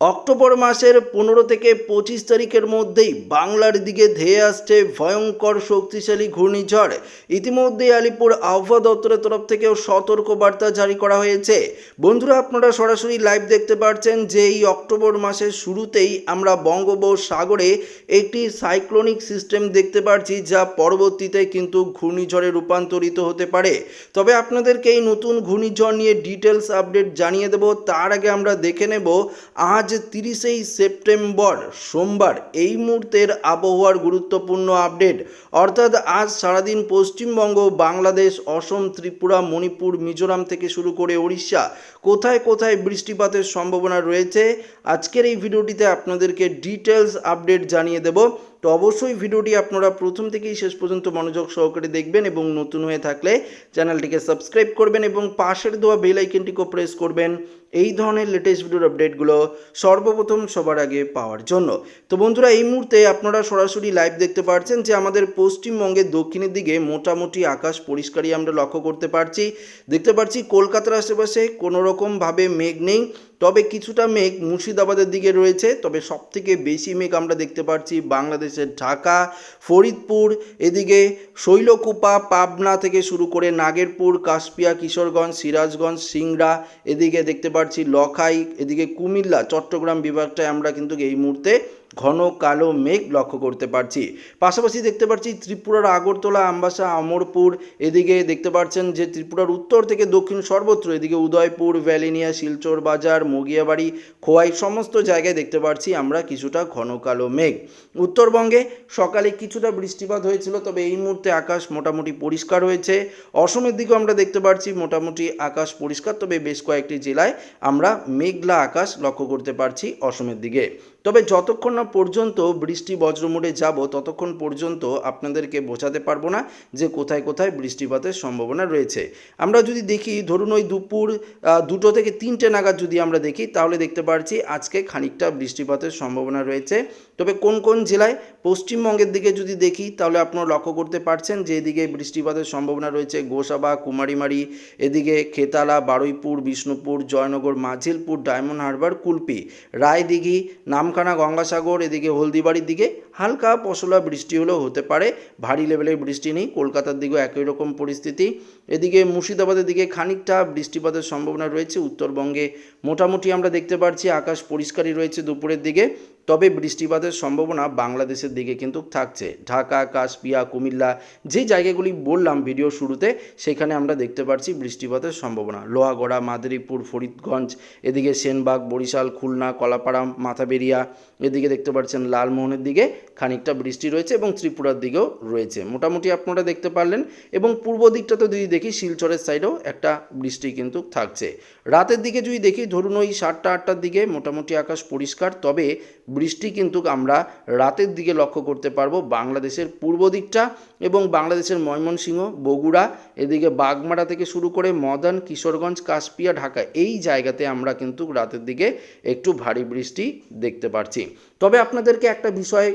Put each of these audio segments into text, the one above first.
October মাসের পনেরো থেকে পঁচিশ তারিখের মধ্যেই বাংলার দিকে ধেয়ে আসছে ভয়ঙ্কর শক্তিশালী ঘূর্ণিঝড়। ইতিমধ্যে আলিপুর আবহাওয়া দপ্তরের তরফ থেকেও সতর্ক বার্তা জারি করা হয়েছে। বন্ধুরা, আপনারা সরাসরি লাইভ দেখতে পাচ্ছেন যে এই অক্টোবর মাসের শুরুতেই আমরা বঙ্গোপসাগরে একটি সাইক্লোনিক সিস্টেম দেখতে পাচ্ছি যা পরবর্তীতে কিন্তু ঘূর্ণিঝড়ে রূপান্তরিত হতে পারে। তবে আপনাদেরকে এই নতুন ঘূর্ণিঝড় নিয়ে ডিটেলস আপডেট জানিয়ে দেব। তার আগে আমরা দেখে নেব, আজ তিরিশেই সেপ্টেম্বর, সোমবার এই মুহূর্তের আবহাওয়ার গুরুত্বপূর্ণ আপডেট। অর্থাৎ আজ সারাদিন পশ্চিমবঙ্গ, বাংলাদেশ, অসম, ত্রিপুরা, মণিপুর, মিজোরাম থেকে শুরু করে ওড়িশা কোথায় কোথায় বৃষ্টিপাতের সম্ভাবনা রয়েছে, আজকের এই ভিডিওটিতে আপনাদেরকে ডিটেলস আপডেট জানিয়ে দেব। তো অবশ্যই ভিডিওটি আপনারা প্রথম থেকেই শেষ পর্যন্ত মনোযোগ সহকারে দেখবেন এবং নতুন হয়ে থাকলে চ্যানেলটিকে সাবস্ক্রাইব করবেন এবং পাশের দেওয়া বেল আইকনটিকেও প্রেস করবেন। এই ধরনের লেটেস্ট ভিডিওর আপডেটগুলো সর্বপ্রথম সবার আগে পাওয়ার জন্য। তো বন্ধুরা, এই মুহূর্তে আপনারা সরাসরি লাইভ দেখতে পাচ্ছেন যে আমাদের পশ্চিমবঙ্গের দক্ষিণের দিকে মোটামুটি আকাশ পরিষ্কারই আমরা লক্ষ্য করতে পারছি। দেখতে পাচ্ছি কলকাতার আশেপাশে কোনোরকমভাবে মেঘ নেই। তবে কিছুটা মেঘ মুর্শিদাবাদের দিকে রয়েছে। তবে সব থেকে বেশি মেঘ আমরা দেখতে পাচ্ছি বাংলাদেশের ঢাকা, ফরিদপুর, এদিকে শৈলকুপা, পাবনা থেকে শুরু করে নাগেরপুর, কাশপিয়া, কিশোরগঞ্জ, সিরাজগঞ্জ, সিংড়া, এদিকে দেখতে পাচ্ছি লখাই, এদিকে কুমিল্লা, চট্টগ্রাম বিভাগটায় আমরা কিন্তু এই মুহূর্তে ঘন কালো মেঘ লক্ষ্য করতে পারছি। পাশাপাশি দেখতে পাচ্ছি ত্রিপুরার আগরতলা, আমবাসা আমরপুর এদিকে দেখতে পাচ্ছেন যে ত্রিপুরার উত্তর থেকে দক্ষিণ সর্বত্র, এদিকে উদয়পুর, ভ্যালিনিয়া, শিলচর বাজার, মগিয়াবাড়ি, খোয়াই সমস্ত জায়গায় দেখতে পাচ্ছি আমরা কিছুটা ঘন কালো মেঘ। উত্তরবঙ্গে সকালে কিছুটা বৃষ্টিপাত হয়েছিল, তবে এই মুহূর্তে আকাশ মোটামুটি পরিষ্কার হয়েছে। অসমের দিকেও আমরা দেখতে পাচ্ছি মোটামুটি আকাশ পরিষ্কার, তবে বেশ কয়েকটি জেলায় আমরা মেঘলা আকাশ লক্ষ্য করতে পারছি অসমের দিকে। তবে যতক্ষণ না পর্যন্ত বৃষ্টি বজ্রমোড়ে যাব, ততক্ষণ পর্যন্ত আপনাদেরকে বোঝাতে পারব না যে কোথায় কোথায় বৃষ্টিপাতের সম্ভাবনা রয়েছে। আমরা যদি দেখি, ধরুন ওই দুপুর দুটো থেকে তিনটে নাগাদ যদি আমরা দেখি, তাহলে দেখতে পারছি আজকে খানিকটা বৃষ্টিপাতের সম্ভাবনা রয়েছে। তবে কোন কোন জেলায় পশ্চিমবঙ্গের দিকে যদি দেখি, তাহলে আপনারা লক্ষ্য করতে পারছেন যে এদিকে বৃষ্টিপাতের সম্ভাবনা রয়েছে গোসাবা, কুমারীমারি, এদিকে খেতালা, বারুইপুর, বিষ্ণুপুর, জয়নগর, মাঝিলপুর, ডায়মন্ড হারবার, কুলপি, রায়দিঘি, নামখানা, গঙ্গাসাগর, এদিকে হলদিবাড়ির দিকে হালকা পশলা বৃষ্টি হলেও হতে পারে। ভারী লেভেলের বৃষ্টি নেই, কলকাতার দিকেও একই রকম পরিস্থিতি। এদিকে মুর্শিদাবাদের দিকে খানিকটা বৃষ্টিপাতের সম্ভাবনা রয়েছে। উত্তরবঙ্গে মোটামুটি আমরা দেখতে পাচ্ছি আকাশ পরিষ্কারই রয়েছে দুপুরের দিকে। তবে বৃষ্টিপাতের সম্ভাবনা বাংলাদেশের দিকে কিন্তু থাকছে। ঢাকা, কাশপিয়া, কুমিল্লা যে জায়গাগুলি বললাম ভিডিও শুরুতে, সেখানে আমরা দেখতে পাচ্ছি বৃষ্টিপাতের সম্ভাবনা। লোহাগড়া, মাদারীপুর, ফরিদগঞ্জ, এদিকে সেনবাগ, বরিশাল, খুলনা, কলাপাড়া, মাথাবেরিয়া, এদিকে দেখতে পাচ্ছেন লালমোহনের দিকে খানিকটা বৃষ্টি রয়েছে এবং ত্রিপুরার দিকেও রয়েছে। মোটামুটি আপনারা দেখতে পারলেন এবং পূর্ব দিকটা তো যদি দেখি, শিলচরের সাইডেও একটা বৃষ্টি কিন্তু থাকছে। রাতের দিকে যদি দেখি, ধরুন ওই সাতটা, আটটার দিকে মোটামুটি আকাশ পরিষ্কার, তবে বৃষ্টি কিন্তু আমরা রাতের দিকে লক্ষ্য করতে পারব বাংলাদেশের পূর্ব দিকটা এবং বাংলাদেশের ময়মনসিংহ, বগুড়া, এদিকে বাগমারা থেকে শুরু করে মদন, কিশোরগঞ্জ, কাশপিয়া, ঢাকা এই জায়গাতে আমরা কিন্তু রাতের দিকে একটু ভারী বৃষ্টি দেখতে পাচ্ছি তবে আপনাদেরকে একটা বিষয়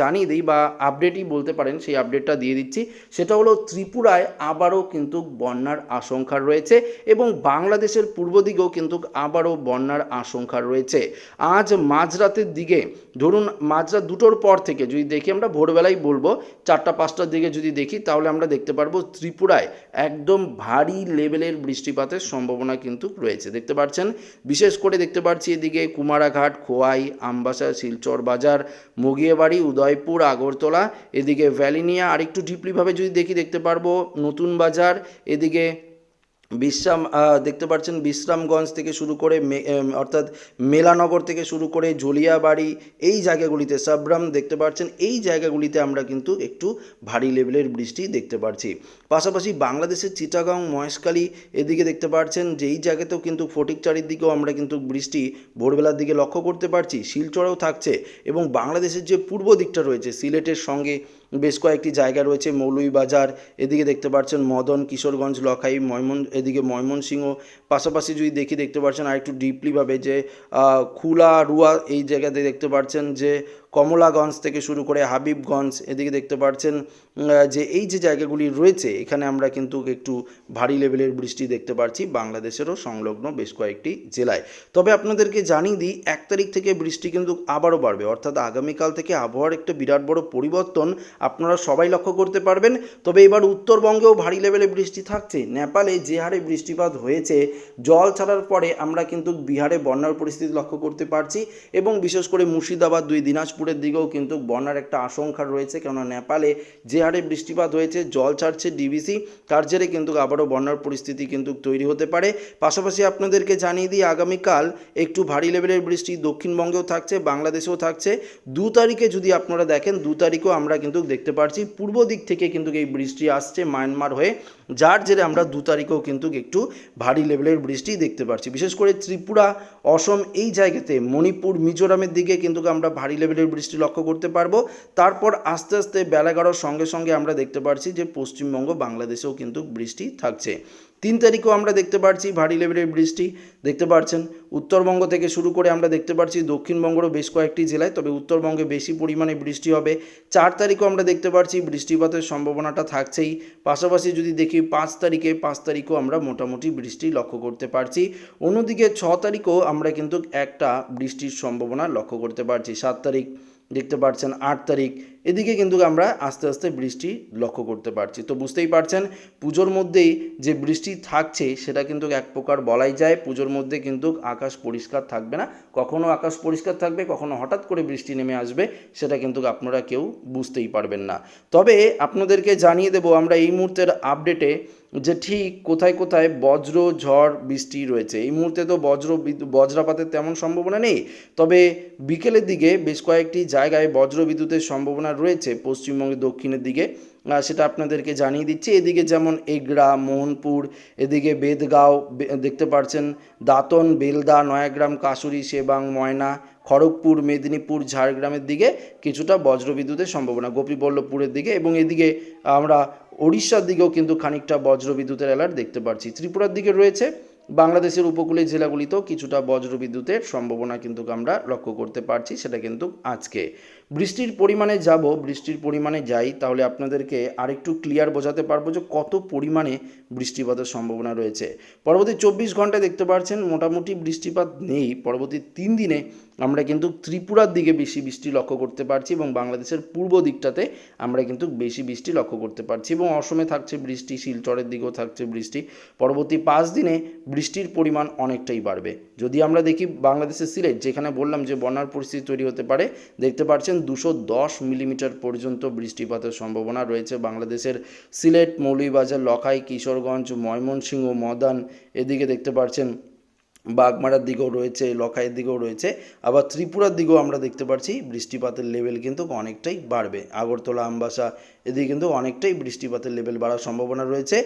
জানিয়ে দিই বা আপডেটই বলতে পারেন, সেই আপডেটটা দিয়ে দিচ্ছি। সেটা হলো ত্রিপুরায় আবারও কিন্তু বন্যার আশঙ্কা রয়েছে এবং বাংলাদেশের পূর্ব দিকেও কিন্তু আবারও বন্যার আশঙ্কা রয়েছে। আজ মাঝরাতের দিকে, ধরুন মাঝরাত দুটোর পর থেকে যদি দেখি, আমরা ভোরবেলাই বলব, চারটা, পাঁচটার দিকে যদি দেখি, তাহলে আমরা দেখতে পারব ত্রিপুরায় একদম ভারী লেভেলের বৃষ্টিপাতের সম্ভাবনা কিন্তু রয়েছে। দেখতে পাচ্ছেন বিশেষ করে দেখতে পাচ্ছি এদিকে কুমারাঘাট, খোয়াই, আমবাসা, শিলচর বাজার, মুগিয়াবাড়ি, উদয়পুর, আগরতলা, এদিকে ভ্যালিনিয়া, আরেকটু ডিপলিভাবে যদি দেখি দেখতে পারব, নতুন বাজার, এদিকে বিশ্রাম দেখতে পাচ্ছেন বিশ্রামগঞ্জ থেকে শুরু করে অর্থাৎ মেলানগর থেকে শুরু করে জলিয়াবাড়ি, এই জায়গাগুলিতে, সাবরাম দেখতে পাচ্ছেন, এই জায়গাগুলিতে আমরা কিন্তু একটু ভারী লেভেলের বৃষ্টি দেখতে পাচ্ছি। পাশাপাশি বাংলাদেশের চিটাগাং, মহেশখালী এদিকে দেখতে পাচ্ছেন যে এই জায়গাতেও কিন্তু ফটিকচারির দিকেও আমরা কিন্তু বৃষ্টি ভোরবেলার দিকে লক্ষ্য করতে পারছি, শিলচরেও থাকছে এবং বাংলাদেশের যে পূর্ব দিকটা রয়েছে, সিলেটের সঙ্গে বেশ কয়েকটি জায়গা রয়েছে মৌলুইবাজার এদিকে দেখতে পাচ্ছেন মদন, কিশোরগঞ্জ, লখাই, ময়মন, এদিকে ময়মনসিংহ। পাশাপাশি যদি দেখি, দেখতে পাচ্ছেন আর একটু ডিপলিভাবে যে খুলা রুয়া এই জায়গাতে দেখতে পাচ্ছেন যে কমলাগঞ্জ থেকে শুরু করে হাবিবগঞ্জ, এদিকে দেখতে পাচ্ছেন যে এই যে জায়গাগুলি রয়েছে, এখানে আমরা কিন্তু একটু ভারী লেভেলের বৃষ্টি দেখতে পাচ্ছি বাংলাদেশেরও সংলগ্ন বেশ কয়েকটি জেলায়। তবে আপনাদেরকে জানিয়ে দিই, এক তারিখ থেকে বৃষ্টি কিন্তু আবারও বাড়বে, অর্থাৎ আগামীকাল থেকে আবহাওয়ার একটা বিরাট বড় পরিবর্তন আপনারা সবাই লক্ষ্য করতে পারবেন। তবে এবার উত্তরবঙ্গেও ভারী লেভেলে বৃষ্টি থাকছে, নেপালে যে হারে বৃষ্টিপাত হয়েছে, জল ছাড়ার পরে আমরা কিন্তু বিহারে বন্যার পরিস্থিতি লক্ষ্য করতে পারছি এবং বিশেষ করে মুর্শিদাবাদ, দুই দিনাজপুরের দিকেও কিন্তু বন্যার একটা আশঙ্কা রয়েছে। কেননা নেপালে যে হারে বৃষ্টিপাত হয়েছে, জল ছাড়ছে ডিবিসি তার জেরে কিন্তু আবারও বন্যার পরিস্থিতি কিন্তু তৈরি হতে পারে। পাশাপাশি আপনাদেরকে জানিয়ে দিই, আগামীকাল একটু ভারী লেভেলের বৃষ্টি দক্ষিণবঙ্গেও থাকছে, বাংলাদেশেও থাকছে। দু তারিখে যদি আপনারা দেখেন, দু তারিখও আমরা কিন্তু দেখতে পাচ্ছি পূর্ব দিক থেকে কিন্তু এই বৃষ্টি আসছে, মায়ানমার হয়ে। যার জেরে আমরা দু তারিখেও কিন্তু একটু ভারী লেভেলের বৃষ্টি দেখতে পাচ্ছি বিশেষ করে ত্রিপুরা, অসম এই জায়গাতে মণিপুর, মিজোরামের দিকে কিন্তু আমরা ভারী লেভেলের বৃষ্টি লক্ষ্য করতে পারব। তারপর আস্তে আস্তে বেলা গড়ার সঙ্গে সঙ্গে আমরা দেখতে পাচ্ছি যে পশ্চিমবঙ্গ, বাংলাদেশেও কিন্তু বৃষ্টি থাকছে। তিন তারিখও আমরা দেখতে পাচ্ছি ভারী লেভেলের বৃষ্টি, দেখতে পাচ্ছেন উত্তরবঙ্গ থেকে শুরু করে আমরা দেখতে পাচ্ছি দক্ষিণবঙ্গেরও বেশ কয়েকটি জেলায়, তবে উত্তরবঙ্গে বেশি পরিমাণে বৃষ্টি হবে। চার তারিখও আমরা দেখতে পাচ্ছি বৃষ্টিপাতের সম্ভাবনাটা থাকছেই। পাশাপাশি যদি দেখি পাঁচ তারিখে, পাঁচ তারিখও আমরা মোটামুটি বৃষ্টি লক্ষ্য করতে পারছি। অন্যদিকে ছ তারিখও আমরা কিন্তু একটা বৃষ্টির সম্ভাবনা লক্ষ্য করতে পারছি। সাত তারিখ, দেখতে পাচ্ছেন আট তারিখ এদিকে কিন্তু আমরা আস্তে আস্তে বৃষ্টি লক্ষ্য করতে পারছি। তো বুঝতেই পারছেন, পুজোর মধ্যেই যে বৃষ্টি থাকছে, সেটা কিন্তু এক প্রকার বলাই যায়। পুজোর মধ্যে কিন্তু আকাশ পরিষ্কার থাকবে না। কখনো আকাশ পরিষ্কার থাকবে, কখনো হঠাৎ করে বৃষ্টি নেমে আসবে, সেটা কিন্তু আপনারা কেউ বুঝতেই পারবেন না। তবে আপনাদেরকে জানিয়ে দেবো, আমরা এই মুহূর্তের আপডেটে যে ঠিক কোথায় কোথায় বজ্র, ঝড়, বৃষ্টি রয়েছে। এই মুহূর্তে তো বজ্র, বজ্রপাতের তেমন সম্ভাবনা নেই। তবে বিকেলের দিকে বেশ কয়েকটি জায়গায় বজ্র বিদ্যুতের সম্ভাবনা রয়েছে পশ্চিমবঙ্গের দক্ষিণের দিকে। সেটা আপনাদেরকে জানিয়ে দিচ্ছি। এদিকে যেমন এগরা, মোহনপুর, এদিকে বেদগাঁও দেখতে পাচ্ছেন দাঁতন, বেলদা, নয়াগ্রাম কাসুরি সেবাং ময়না, খড়গপুর, মেদিনীপুর, ঝাড়গ্রামের দিকে কিছুটা বজ্রবিদ্যুতের সম্ভাবনা। গোপীবল্লভপুরের দিকে এবং এদিকে আমরা ওড়িশার দিকেও কিন্তু খানিকটা বজ্রবিদ্যুতের অ্যালার্ট দেখতে পাচ্ছি ত্রিপুরার দিকে রয়েছে বাংলাদেশের উপকূলীয় জেলাগুলিতেও কিছুটা বজ্রবিদ্যুতের সম্ভাবনা কিন্তু আমরা লক্ষ্য করতে পারছি, সেটা কিন্তু আজকে। বৃষ্টির পরিমাণে যাব, বৃষ্টির পরিমাণে যাই, তাহলে আপনাদেরকে আরেকটু ক্লিয়ার বোঝাতে পারব যে কত পরিমাণে বৃষ্টিপাতের সম্ভাবনা রয়েছে। পরবর্তী চব্বিশ ঘন্টায় দেখতে পাচ্ছেন মোটামুটি বৃষ্টিপাত নেই, পরবর্তী তিন দিনে আমরা কিন্তু ত্রিপুরার দিকে বেশি বৃষ্টি লক্ষ্য করতে পারছি এবং বাংলাদেশের পূর্ব দিকটাতে আমরা কিন্তু বেশি বৃষ্টি লক্ষ্য করতে পারছি এবং অসমে থাকছে বৃষ্টি, শিলচরের দিকেও থাকছে বৃষ্টি। পরবর্তী পাঁচ দিনে বৃষ্টির পরিমাণ অনেকটাই বাড়বে। যদি আমরা দেখি বাংলাদেশের সিলেট, যেখানে বললাম যে বন্যার পরিস্থিতি তৈরি হতে পারে, দেখতে পাচ্ছেন দুশো দশ মিলিমিটার পর্যন্ত বৃষ্টিপাতের সম্ভাবনা রয়েছে বাংলাদেশের সিলেট, মৌলভীবাজার, লখাই, কিশোরগঞ্জ, ময়মনসিংহ, মদান, এদিকে দেখতে পাচ্ছেন বাগমারার দিকেও রয়েছে, লখাইয়ের দিকেও রয়েছে, আবার ত্রিপুরার দিকেও আমরা দেখতে পাচ্ছি বৃষ্টিপাতের লেভেল কিন্তু অনেকটাই বাড়বে। আগরতলা, আমবাসা এদিকে কিন্তু অনেকটাই বৃষ্টিপাতের লেভেল বাড়ার সম্ভাবনা রয়েছে।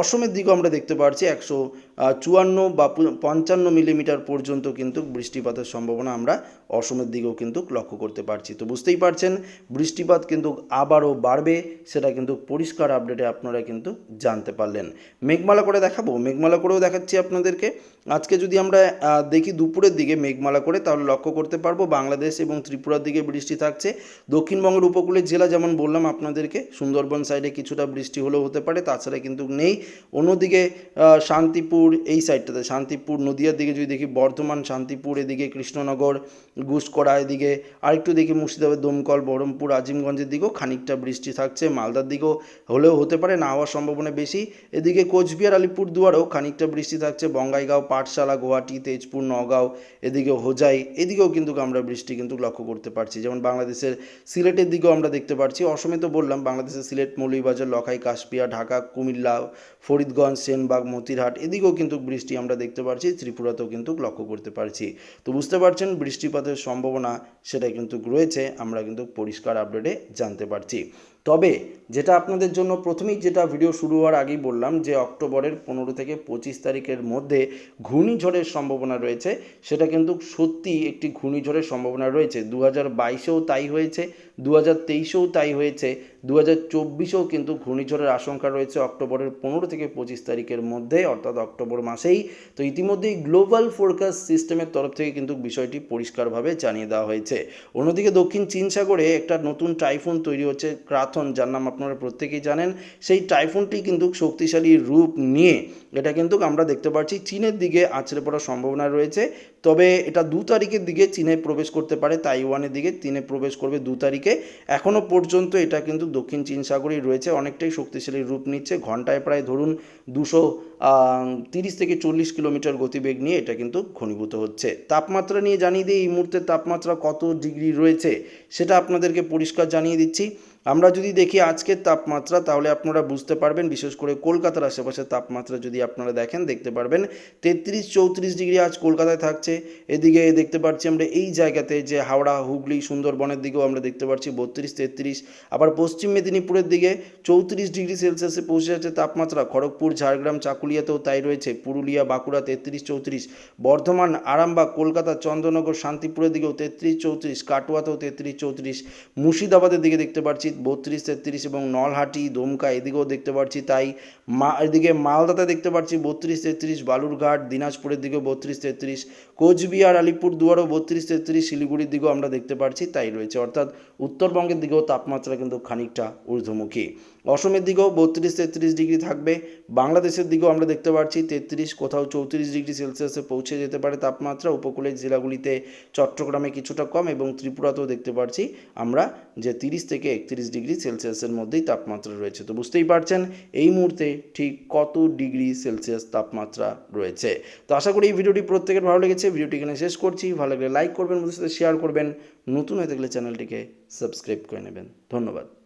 অসমের দিকেও আমরা দেখতে পাচ্ছি একশো চুয়ান্ন বা পঞ্চান্ন মিলিমিটার পর্যন্ত কিন্তু বৃষ্টিপাতের সম্ভাবনা আমরা অসমের দিকেও কিন্তু লক্ষ্য করতে পারছি। তো বুঝতেই পারছেন, বৃষ্টিপাত কিন্তু আবারও বাড়বে, সেটা কিন্তু পরিষ্কার আপডেটে আপনারা কিন্তু জানতে পারলেন। মেঘমালা করে দেখাবো, মেঘমালা করেও দেখাচ্ছি আপনাদেরকে। আজকে যদি আমরা দেখি দুপুরের দিকে মেঘমালা করে তাহলে লক্ষ্য করতে পারব বাংলাদেশ এবং ত্রিপুরার দিকে বৃষ্টি থাকছে। দক্ষিণবঙ্গের উপকূলের জেলা যেমন বললাম আপনাদেরকে, সুন্দরবন সাইডে কিছুটা বৃষ্টি হলেও হতে পারে, তাছাড়া কিন্তু নেই। অন্যদিকে শান্তিপুর এই সাইডটাতে শান্তিপুর নদিয়ার দিকে যদি দেখি, বর্ধমান, শান্তিপুর, এদিকে কৃষ্ণনগর, গুসকরা, এদিকে আরেকটু দেখি মুর্শিদাবাদ, দমকল, বহরমপুর, আজিমগঞ্জের দিকেও খানিকটা বৃষ্টি থাকছে। মালদার দিকেও হলেও হতে পারে, না হওয়ার সম্ভাবনা বেশি। এদিকে কোচবিহার, আলিপুরদুয়ারেও খানিকটা বৃষ্টি থাকছে। বঙ্গাইগাঁও, পাঠশালা গুয়াহাটি, তেজপুর, নগাঁও, এদিকে হোজাই, এদিকেও কিন্তু আমরা বৃষ্টি কিন্তু লক্ষ্য করতে পারছি। যেমন বাংলাদেশের সিলেটের দিকেও আমরা দেখতে পাচ্ছি অসমে তো বললাম, বাংলাদেশের সিলেট, মৌলভীবাজার, লখাই, কাশপিয়া, ঢাকা, কুমিল্লা, ফরিদগঞ্জ, সেনবাগ, মতিরহাট, এদিকেও কিন্তু বৃষ্টি আমরা দেখতে পাচ্ছি ত্রিপুরাতেও কিন্তু লক্ষ্য করতে পারছি। তো বুঝতে পারছেন, বৃষ্টিপাতের সম্ভাবনা সেটা কিন্তু রয়েছে। আমরা কিন্তু পরিষ্কার আপডেটে জানতে পারছি। তবে যেটা আপনাদের জন্য প্রথমেই যেটা ভিডিও শুরু হওয়ার আগেই বললাম যে অক্টোবরের পনেরো থেকে পঁচিশ তারিখের মধ্যে ঘূর্ণিঝড়ের সম্ভাবনা রয়েছে, সেটা কিন্তু সত্যি একটি ঘূর্ণিঝড়ের সম্ভাবনা রয়েছে। দু হাজার বাইশেও তাই হয়েছে দু হাজার তেইশেও তাই হয়েছে দু হাজার চব্বিশেও কিন্তু ঘূর্ণিঝড়ের আশঙ্কা রয়েছে অক্টোবরের পনেরো থেকে পঁচিশ তারিখের মধ্যে, অর্থাৎ অক্টোবর মাসেই। তো ইতিমধ্যেই গ্লোবাল ফোরকাস্ট সিস্টেমের তরফ থেকে কিন্তু বিষয়টি পরিষ্কারভাবে জানিয়ে দেওয়া হয়েছে। অন্যদিকে দক্ষিণ চীন সাগরে একটা নতুন টাইফুন তৈরি হচ্ছে ক্রাথন যার নাম আপনারা প্রত্যেকেই জানেন, সেই টাইফুনটি কিন্তু শক্তিশালী রূপ নিয়ে এটা কিন্তু আমরা দেখতে পাচ্ছি চীনের দিকে আছড়ে পড়ার সম্ভাবনা রয়েছে, তবে এটা দু তারিখের দিকে চীনে প্রবেশ করতে পারে, তাইওয়ানের দিকে চীনে প্রবেশ করবে দু তারিখে। এখনও পর্যন্ত এটা কিন্তু দক্ষিণ চীন সাগরেই রয়েছে, অনেকটাই শক্তিশালী রূপ নিচ্ছে। ঘন্টায় প্রায় ধরুন দুশো তিরিশ থেকে চল্লিশ কিলোমিটার গতিবেগ নিয়ে এটা কিন্তু ঘনীভূত হচ্ছে। তাপমাত্রা নিয়ে জানিয়ে দিই, এই মুহূর্তে তাপমাত্রা কত ডিগ্রি রয়েছে, সেটা আপনাদেরকে পরিষ্কার জানিয়ে দিচ্ছি। আমরা যদি দেখি আজকের তাপমাত্রা, তাহলে আপনারা বুঝতে পারবেন, বিশেষ করে কলকাতার আশেপাশে তাপমাত্রা যদি আপনারা দেখেন, দেখতে পারবেন তেত্রিশ, চৌত্রিশ ডিগ্রি আজ কলকাতায় থাকছে। এদিকে দেখতে পাচ্ছি আমরা এই জায়গাতে যে হাওড়া, হুগলি, সুন্দরবনের দিকেও আমরা দেখতে পাচ্ছি বত্রিশ, তেত্রিশ। আবার পশ্চিম মেদিনীপুরের দিকে চৌত্রিশ ডিগ্রি সেলসিয়াসে পৌঁছে যাচ্ছে তাপমাত্রা। খড়গপুর, ঝাড়গ্রাম, চাকুলিয়াতেও তাই রয়েছে। পুরুলিয়া, বাঁকুড়া তেত্রিশ, চৌত্রিশ। বর্ধমান, আরামবাগ, কলকাতা চন্দ্রনগর শান্তিপুরের দিকেও তেত্রিশ, চৌত্রিশ। কাটোয়াতেও তেত্রিশ, চৌত্রিশ। মুর্শিদাবাদের দিকে দেখতে পাচ্ছি বত্রিশ, তেত্রিশ এবং নলহাটি, দমকা এদিকেও দেখতে পাচ্ছি তাই। মা, এদিকে মালদাতে দেখতে পাচ্ছি বত্রিশ, তেত্রিশ, বালুরঘাট, দিনাজপুরের দিকেও বত্রিশ, তেত্রিশ, কোচবিহার আলিপুর দুয়ারও বত্রিশ, তেত্রিশ, শিলিগুড়ির দিকেও আমরা দেখতে পাচ্ছি তাই রয়েছে। অর্থাৎ উত্তরবঙ্গের দিকেও তাপমাত্রা কিন্তু খানিকটা ঊর্ধ্বমুখী। অসমের দিকেও বত্রিশ, তেত্রিশ ডিগ্রি থাকবে। বাংলাদেশের দিকেও আমরা দেখতে পাচ্ছি তেত্রিশ, কোথাও চৌত্রিশ ডিগ্রি সেলসিয়াসে পৌঁছে যেতে পারে তাপমাত্রা। উপকূলের জেলাগুলিতে চট্টগ্রামে কিছুটা কম এবং ত্রিপুরাতেও দেখতে পাচ্ছি আমরা যে তিরিশ থেকে একত্রিশ ডিগ্রি সেলসিয়াসের মধ্যেই তাপমাত্রা রয়েছে। তো বুঝতেই পারছেন এই মুহূর্তে ঠিক কত ডিগ্রি সেলসিয়াস তাপমাত্রা রয়েছে। তো আশা করি এই ভিডিওটি প্রত্যেকের ভালো লেগেছে। ভিডিওটি এখানে শেষ করছি। ভালো লাগলে লাইক করবেন, বন্ধুদের সাথে শেয়ার করবেন। নতুন হয়ে থাকলে চ্যানেলটিকে সাবস্ক্রাইব করে নেবেন। ধন্যবাদ।